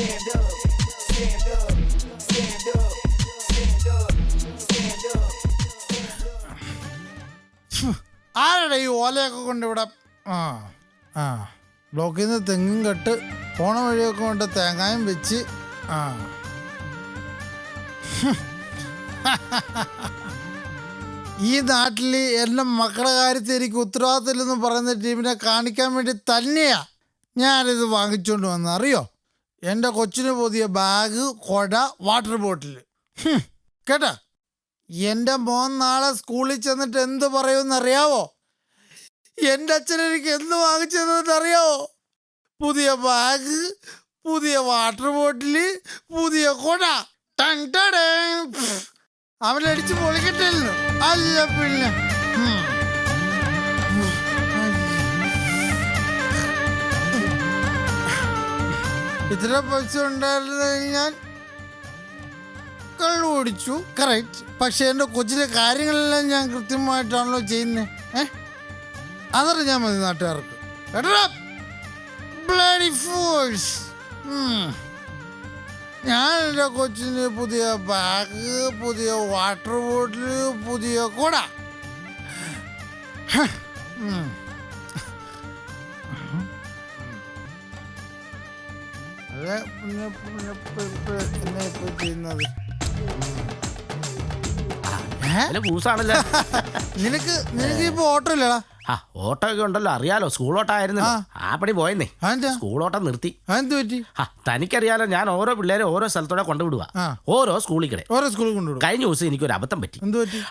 stand. ആരുടെ ഈ ഓലയൊക്കെ കൊണ്ട് ഇവിടെ? ആ ആ. ബ്ലോക്കിൽ നിന്ന് തെങ്ങും കെട്ട് പോണ വഴിയൊക്കെ കൊണ്ട് തേങ്ങായും വെച്ച് ആ. ഈ നാട്ടിൽ എന്റെ മക്കളുടെ കാര്യത്തിൽ എനിക്ക് ഉത്തരവാദിത്തമില്ലെന്ന് പറയുന്ന ടീമിനെ കാണിക്കാൻ വേണ്ടി തന്നെയാ ഞാനിത് വാങ്ങിച്ചുകൊണ്ട് വന്നത്. അറിയോ? എന്റെ കൊച്ചിന് പുതിയ ബാഗ് കൊട വാട്ടർ ബോട്ടിൽ കേട്ടാ? എന്റെ മോൻ നാളെ സ്കൂളിൽ ചെന്നിട്ട് എന്ത് പറയുമെന്ന് അറിയാവോ എന്റെ അച്ഛൻ എനിക്ക് എന്ത് വാങ്ങിച്ചതെന്ന് അറിയാവോ പുതിയ ബാഗ് പുതിയ വാട്ടർ ബോട്ടിൽ പുതിയ കൊട. പ്ഫ്. അവനടിച്ച് പൊളിക്കട്ടില്ല അല്ല പിന്നെ. ഇത്ര പൈസ ഉണ്ടായിരുന്നെങ്കിൽ ഞാൻ കള്ളു ഓടിച്ചു കറക്റ്റ് പക്ഷെ എന്റെ കൊച്ചിലെ കാര്യങ്ങളെല്ലാം ഞാൻ കൃത്യമായിട്ടാണല്ലോ ചെയ്യുന്നത് ഏ? അതറിഞ്ഞാൽ മതി നാട്ടുകാർക്ക്. ഫോഴ്സ് ഞാൻ എന്റെ കൊച്ചിന് പുതിയ ബാഗ് പുതിയ വാട്ടർ ബോട്ടിൽ പുതിയ കുട. അതെ ചെയ്യുന്നത്. നിനക്ക് നിനക്ക് ഇപ്പൊ ഓട്ടോ ഇല്ലടാ. ആ ഓട്ടോ ഒക്കെ ഉണ്ടല്ലോ അറിയാലോ സ്കൂൾ ഓട്ടം ആയിരുന്നു ആ. പടി പണി പോയെന്നേ. സ്കൂൾ ഓട്ടം നിർത്തി. ആ തനിക്കറിയാലോ ഞാൻ ഓരോ പിള്ളേരെ ഓരോ സ്ഥലത്തോടെ കൊണ്ടുവിടുക. ഓരോ സ്കൂളിൽ കിടെ ഓരോ സ്കൂളിൽ കൊണ്ടുവിടും. കഴിഞ്ഞ ദിവസം എനിക്ക് ഒരു അബദ്ധം പറ്റി.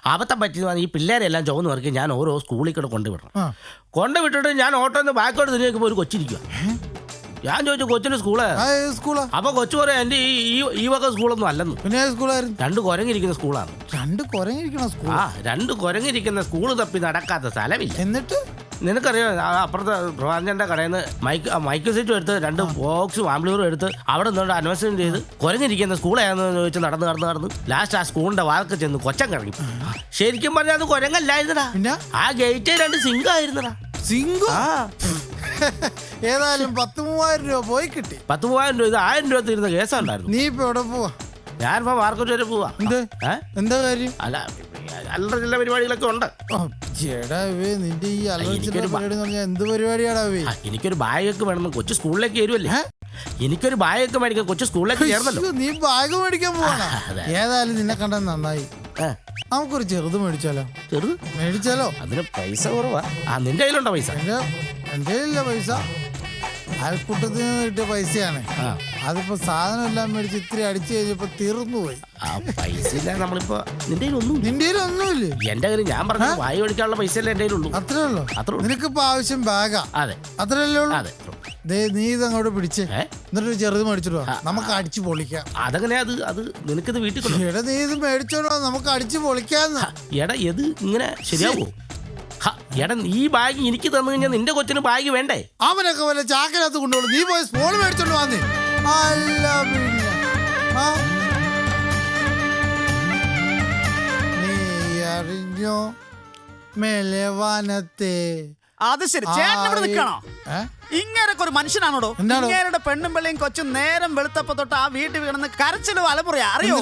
അബദ്ധം പറ്റി ഈ പിള്ളേരെല്ലാം ചുവന്ന് വർക്ക് ഞാൻ ഓരോ സ്കൂളിൽ കൂടെ കൊണ്ടുവിടണം. കൊണ്ടുവിട്ടിട്ട് ഞാൻ ഓട്ടോ ഒന്ന് ബാക്കോട്ട് തിരിഞ്ഞ് നോക്കുമ്പോൾ ഒരു കൊച്ചിരിക്കുക ഞാൻ ചോദിച്ചു കൊച്ചിന്റെ സ്കൂൾ? ആ ഏത് സ്കൂളാ? അപ്പൊ കൊച്ചു പറയാ എന്റെ ഈ ഈ- ഈ വക സ്കൂളൊന്നും അല്ലെന്ന്. പിന്നെ ഏത് സ്കൂളായിരുന്നു? രണ്ട് കുരങ്ങിരിക്കുന്ന സ്കൂളാണ്. രണ്ട് കുരങ്ങിരിക്കണ സ്കൂൾ ആ രണ്ട് കുരങ്ങിരിക്കുന്ന സ്കൂൾ തപ്പി നടക്കാത്ത സ്ഥലമില്ല. എന്നിട്ട്? നിനക്കറിയോ ആ അപ്പുറത്തെ പ്രഭാഞ്ചന്റെ കടയിൽ നിന്ന് മൈക്ക് ആ മൈക്ക് സെറ്റും എടുത്ത് രണ്ട് ബോക്സും ആംബ്ലൂറും എടുത്ത് അവിടെ നിന്നോണ്ട് അന്വേഷണം ചെയ്ത് കുരഞ്ഞിരിക്കുന്ന സ്കൂളാണെന്ന് ചോദിച്ച് നടന്ന് നടന്ന് നടന്ന് ലാസ്റ്റ് ആ സ്കൂളിന്റെ വാക്ക് ചെന്ന് കൊച്ചൻ കറങ്ങി. ശരിക്കും പറഞ്ഞാൽ അത് കുരങ്ങല്ലായിരുന്നടാ. പിന്നെ? ആ ഗേറ്റ് രണ്ട് സിംഗ് ആയിരുന്നടാ. സിംഗു ആ. ഏതായാലും പത്ത് മൂവായിരം രൂപ പോയി കിട്ടി. പത്ത് മൂവായിരം രൂപ ഇത് ആയിരം രൂപ തീരുന്ന കേസുണ്ടായിരുന്നു നീ ഇപ്പൊ എവിടെ പോവാ? ഞാനിപ്പോ മാർക്കറ്റ് വരെ പോവാ. എന്ത്? എന്താ കാര്യം? അല്ല അല്ലറ ചില പരിപാടികളൊക്കെ ഉണ്ട്. നിന്റെ ഈ പരിപാടി എന്ന് പറഞ്ഞാൽ എന്ത് പരിപാടിയാടാ വേ ആ, എനിക്കൊരു ബാഗൊക്കെ വേണം കൊച്ചു സ്കൂളിലേക്ക് വരുമല്ലേ? എനിക്കൊരു ബാഗൊക്കെ മേടിക്കാൻ കൊച്ചു സ്കൂളിലേക്ക് ചേർന്നല്ലോ. നീ ബാഗ് മേടിക്കാൻ പോവാ. ഏതായാലും നിന്നെ കണ്ടാൽ നന്നായി. നമുക്കൊരു ചെറുത് മേടിച്ചാലോ? ചെറുത്? മേടിച്ചാലോ? അതിന് പൈസ കുറവാ. ആ നിന്റെ കയ്യിലുണ്ടോ പൈസ? എന്റെ ഇല്ല പൈസ? അയൽക്കൂട്ടത്തിൽ നിന്ന് കിട്ടിയ പൈസയാണ്. അതിപ്പോ സാധനം എല്ലാം മേടിച്ച് ഇത്തിരി അടിച്ചു കഴിഞ്ഞപ്പോ തീർന്നു പോയി. ആ പൈസ ഇല്ല നമ്മളിപ്പോ നിന്റെ ഒന്നും. നിന്റെ കയ്യിലൊന്നുമില്ലേ എന്റെ കയ്യിൽ ഞാൻ പറഞ്ഞു വായി ഒഴിക്കാനുള്ള പൈസ അല്ലേ എന്റെ കയ്യിലുള്ളൂ. അത്രേ ഉള്ളൂ. അത്രേ ഉള്ളൂ. നിനക്കിപ്പോ ആവശ്യം ബാഗാ? അതെ. അത്രല്ലേ ഉള്ളൂ? അതെ ദേ നീ ഇതങ്ങോട്ട് പിടിച്ചേ എന്നിട്ട് ചെറുത് മേടിച്ചിട്ട് നമുക്ക് അടിച്ചു പൊളിക്കാം. അതങ്ങനെ അത്? അത് നിനക്കിത് വീട്ടിൽ എടാ നീ ഇത് മേടിച്ചോണ്ടോ നമുക്ക് അടിച്ചു പൊളിക്കാന്ന്. എടാ ഇത് ഇങ്ങനെ ശരിയാവോ? എടാ നീ ബാഗ് എനിക്ക് തന്നു കഴിഞ്ഞാൽ നിന്റെ കൊച്ചിന് ബാഗ് വേണ്ടേ? അവനൊക്കെ വല്ല ചാക്കിനകത്ത് കൊണ്ടുപോകും നീ പോയി സ്പോൺ മേടിച്ചോണ്ട് വന്നേ അല്ല? നീ അറിഞ്ഞോ? മേലവാനത്തെ അത് ശരി. ചേട്ടൻ ഇവിടെ നിൽക്കണോ? ഇങ്ങനൊക്കെ ഒരു മനുഷ്യനാണോടോ? എന്താടോ? ഇങ്ങേരുടെ പെണ്ണും പിള്ളയും കൊച്ചും നേരം വെളുത്തപ്പോ തൊട്ട് ആ വീട്ടിൽ വീണെന്ന് കരച്ചിലും അലമുറയാ അറിയോ?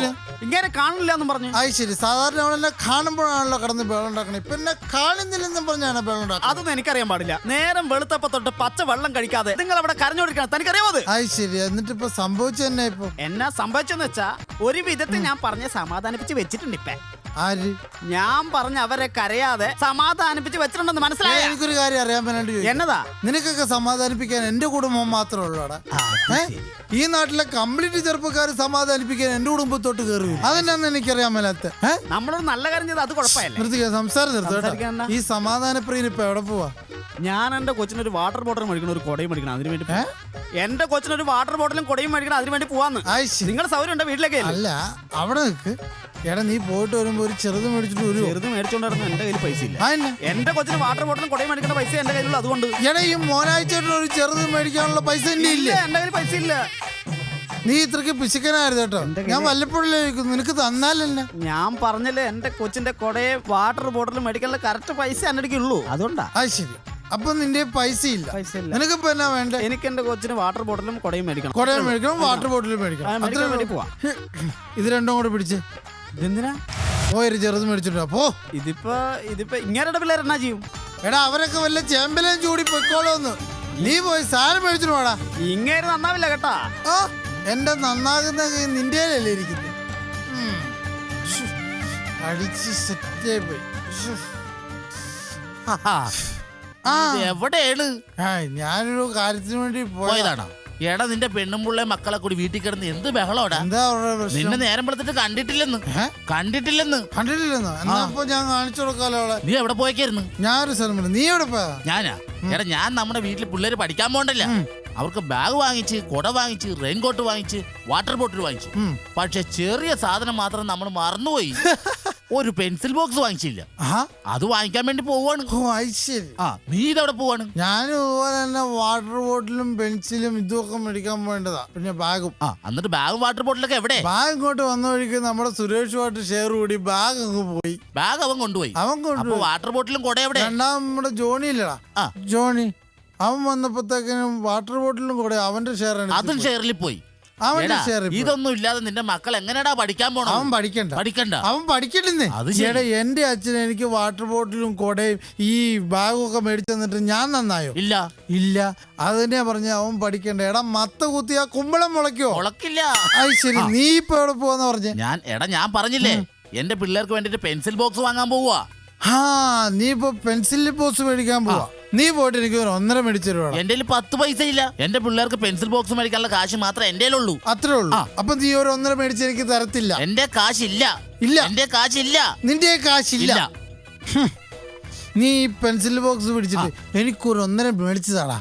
ഇങ്ങനെ കാണില്ല എന്നും പറഞ്ഞു. അത് ശരി. സാധാരണ അവളെന്നെ കാണുമ്പോഴാണല്ലോ കടന്ന് ബേളം പിന്നെ കാണുന്നില്ലെന്നും പറഞ്ഞാണ് ബേളം ഉണ്ടാക്കുന്നത് അതൊന്നും എനിക്കറിയാൻ പാടില്ല. നേരം വെളുത്തപ്പോ തൊട്ട് പച്ച വെള്ളം കഴിക്കാതെ നിങ്ങൾ അവിടെ കരഞ്ഞോടിക്കണം തനിക്കറിയാമോ അത്? അത് ശരി. എന്നിട്ട് ഇപ്പൊ സംഭവിച്ചു തന്നെ ഇപ്പൊ? എന്നാ സംഭവിച്ചെന്ന് വെച്ചാ ഒരു വിധത്തിൽ ഞാൻ പറഞ്ഞ് സമാധാനിപ്പിച്ച് വെച്ചിട്ടുണ്ട് ഇപ്പൊ. ആര്? ഞാൻ പറഞ്ഞ അവരെ കരയാതെ സമാധാനിപ്പിച്ച് വെച്ചിട്ടുണ്ടെന്ന് മനസ്സിലായി എനിക്കൊരു കാര്യം അറിയാൻ വേണ്ടി എന്നതാ? നിനക്കൊക്കെ സമാധാനിപ്പിക്കാൻ എന്റെ കുടുംബം മാത്രമേ ഉള്ളൂടാ ഏ? ഈ നാട്ടിലെ കംപ്ലീറ്റ് ചെറുപ്പക്കാർ സമാധാനിപ്പിക്കാൻ എന്റെ കുടുംബത്തോട്ട് കയറി അതെന്നാന്ന് എനിക്കറിയാൻ മേലാത്ത. ഏ? നമ്മളൊരു നല്ല കാര്യം ചെയ്ത് അത് കുഴപ്പമില്ല. നിർത്തിക്ക സംസാരം ഈ സമാധാന പ്രിയൻ ഇപ്പൊ എവിടെ പോവാ? ഞാൻ എന്റെ കൊച്ചിനൊരു വാട്ടർ ബോട്ടിൽ മേടിക്കണം ഒരു കൊടയും മേടിക്കണം അതിന് വേണ്ടി ഏ? എന്റെ കൊച്ചിനൊരു വാട്ടർ ബോട്ടിലും കൊടയും മേടിക്കണം അതിന് വേണ്ടി പോവാന്ന്. നിങ്ങളുടെ സൗകര്യം ഉണ്ടോ വീട്ടിലേക്ക്? അല്ല അവിടെ നിൽക്ക് എടാ നീ പോയിട്ട് വരുമ്പോ ഒരു ചെറുത് മേടിച്ചിട്ട് ഒരു ചെറുത് മേടിച്ചോണ്ടായിരുന്നു എന്റെ കയ്യിൽ പൈസ ഇല്ല? എന്റെ കൊച്ചിന് വാട്ടർ ബോട്ടിലും കൊടയും മേടിക്കേണ്ട പൈസ എന്റെ കയ്യിലുള്ള അതുകൊണ്ട്. എടാ ഈ മോനാഴ്ചയായിട്ട് ഒരു ചെറുത് മേടിക്കാനുള്ള പൈസ എന്റെ ഇല്ല എന്റെ കയ്യിൽ പൈസ ഇല്ല. നീ ഇത്രക്ക് പിശുക്കനായിരുന്നു കേട്ടോ. ഞാൻ വല്ലപ്പോഴല്ലേ നിനക്ക് തന്നാലല്ലേ? ഞാൻ പറഞ്ഞല്ലേ എന്റെ കൊച്ചിന്റെ കൊടയെ വാട്ടർ ബോട്ടിലും മേടിക്കാനുള്ള കറക്റ്റ് പൈസ എന്റെ അടുക്കേ ഉള്ളൂ. അതുകൊണ്ടാ. അത് ശരി. അപ്പൊ നിന്റെ പൈസ ഇല്ല. ഇല്ല. നിനക്കിപ്പോ എന്നാ വേണ്ട? എനിക്ക് എന്റെ കൊച്ചിന് വാട്ടർ ബോട്ടിലും കൊടയും മേടിക്കണം. കുടയും മേടിക്കണം വാട്ടർ ബോട്ടിലും മേടിക്കണം. ഇത് രണ്ടും കൂടെ പിടിച്ച്. ഇതെന്തിനാ? പോയൊരു ചെറുത് മേടിച്ചിട്ടോ പോ. ഇതിപ്പോ ഇതിപ്പോ ഇങ്ങനെ പിള്ളേർ എന്നാ ചെയ്യും? എടാ അവരൊക്കെ വല്ല ചേമ്പലും ചൂടി പൊയ്ക്കോളൂന്ന് നീ പോയി സാധനം മേടിച്ചിട്ട് പോടാ ഇങ്ങനെ നന്നാവില്ല കേട്ടാ. എന്റെ നന്നാകുന്ന നിന്റെ ഇരിക്കുന്നത്. അടിച്ച് സെറ്റായി പോയി. എവിടെയാണ് ഞാനൊരു കാര്യത്തിന് വേണ്ടി പോയതാ. പോയതാണോ? എടാ നിന്റെ പെണ്ണും പിള്ളേ മക്കളെ കൂടി വീട്ടിൽ കിടന്ന് എന്ത് ബഹളോടാ? എന്താ അവരുടെ നിന്നെ പ്രശ്നം നേരം വെളുത്തിട്ട് കണ്ടിട്ടില്ലെന്ന്. ഏ? കണ്ടിട്ടില്ലെന്ന്. കണ്ടിട്ടില്ലെന്നോ? എന്നാ അപ്പൊ ഞാൻ കാണിച്ചു കൊടുക്കാലോ അവളെ? നീ എവിടെ പോയേക്കായിരുന്നു? ഞാനൊരു സ്ഥലം വിടും. നീ എവിടെ പോയാ? ഞാനാ? എടാ ഞാൻ നമ്മുടെ വീട്ടിൽ പിള്ളേര് പഠിക്കാൻ പോണ്ടല്ല. അവർക്ക് ബാഗ് വാങ്ങിച്ച് കുട വാങ്ങിച്ച് റെയിൻകോട്ട് വാങ്ങിച്ച് വാട്ടർ ബോട്ടിൽ വാങ്ങിച്ചു. ഉം. പക്ഷെ ചെറിയ സാധനം മാത്രം നമ്മൾ മറന്നുപോയി. ഒരു പെൻസിൽ ബോക്സ് വാങ്ങിച്ചില്ല. ആ അത് വാങ്ങിക്കാൻ വേണ്ടി പോവാണ്. ഓ അത് ശരി. ആ നീ ഇതവിടെ പോവാണ്. ഞാൻ ഇതുപോലെ തന്നെ വാട്ടർ ബോട്ടിലും പെൻസിലും ഇതുമൊക്കെ മേടിക്കാൻ പോകേണ്ടതാ പിന്നെ ബാഗും ആ എന്നിട്ട് ബാഗ് വാട്ടർ ബോട്ടിലൊക്കെ എവിടെ? ബാഗ് ഇങ്ങോട്ട് വന്ന വഴിക്ക് നമ്മുടെ സുരേഷുമായിട്ട് ഷെയർ കൂടി ബാഗ് അങ്ങ് പോയി. ബാഗ് അവൻ കൊണ്ടുപോയി. അവൻ അപ്പൊ കൊണ്ടുപോയി വാട്ടർ ബോട്ടിലും കൂടെ എവിടെ? രണ്ടാം നമ്മുടെ ജോണി ഇല്ലടാ. ആ. ജോണി അവൻ വന്നപ്പോഴത്തേക്കിനും വാട്ടർ ബോട്ടിലും കൂടെ അവന്റെ ഷെയർ അതും ഷെയറിൽ പോയി. എടാ, ഷെയർ ഇതൊന്നും ഇല്ലാതെ നിന്റെ മക്കൾ എങ്ങനെയാടാ പഠിക്കാൻ അവൻ പഠിക്കണ്ട. പഠിക്കണ്ട. അവൻ പഠിക്കണ്ടെന്നേ. അത് ശരി. എന്റെ അച്ഛൻ എനിക്ക് വാട്ടർ ബോട്ടിലും കൊടയും ഈ ബാഗും ഒക്കെ മേടിച്ചു തന്നിട്ട് ഞാൻ നന്നായോ? ഇല്ല. ഇല്ല. അത് തന്നെയാ പറഞ്ഞ അവൻ പഠിക്കണ്ട. എടാ മത്ത കുത്തി ആ കുമ്പളം മുളയ്ക്കോ? മുളക്കില്ല. അത് ശരി നീ ഇപ്പൊ എവിടെ പോവാന്ന് പറഞ്ഞേ? ഞാൻ എടാ ഞാൻ പറഞ്ഞില്ലേ എന്റെ പിള്ളേർക്ക് വേണ്ടിട്ട് പെൻസിൽ ബോക്സ് വാങ്ങാൻ പോവാ ആ നീ ഇപ്പൊ പെൻസിൽ ബോക്സ് മേടിക്കാൻ പോവാ. നീ പോയിട്ട് എനിക്ക് ഒരു ഒന്നര മേടിച്ചു തരുവാണ് എന്റെ പത്ത് പൈസ ഇല്ല എന്റെ പിള്ളേർക്ക് പെൻസിൽ ബോക്സ് മേടിക്കാനുള്ള കാശ് മാത്രമേ എന്റെ ഉള്ളൂ അത്രേ ഉള്ളൂ. ആ. അപ്പൊ നീ ഒരു ഒന്നര മേടിച്ച് എനിക്ക് തരത്തില്ല. എന്റെ കാശില്ല. ഇല്ല. എന്റെ കാശില്ല. നിന്റെ കാശില്ല. ഇല്ല. നീ ഈ പെൻസിൽ ബോക്സ് പിടിച്ചിട്ട് എനിക്കൊരു ഒന്നര മേടിച്ചതാടാ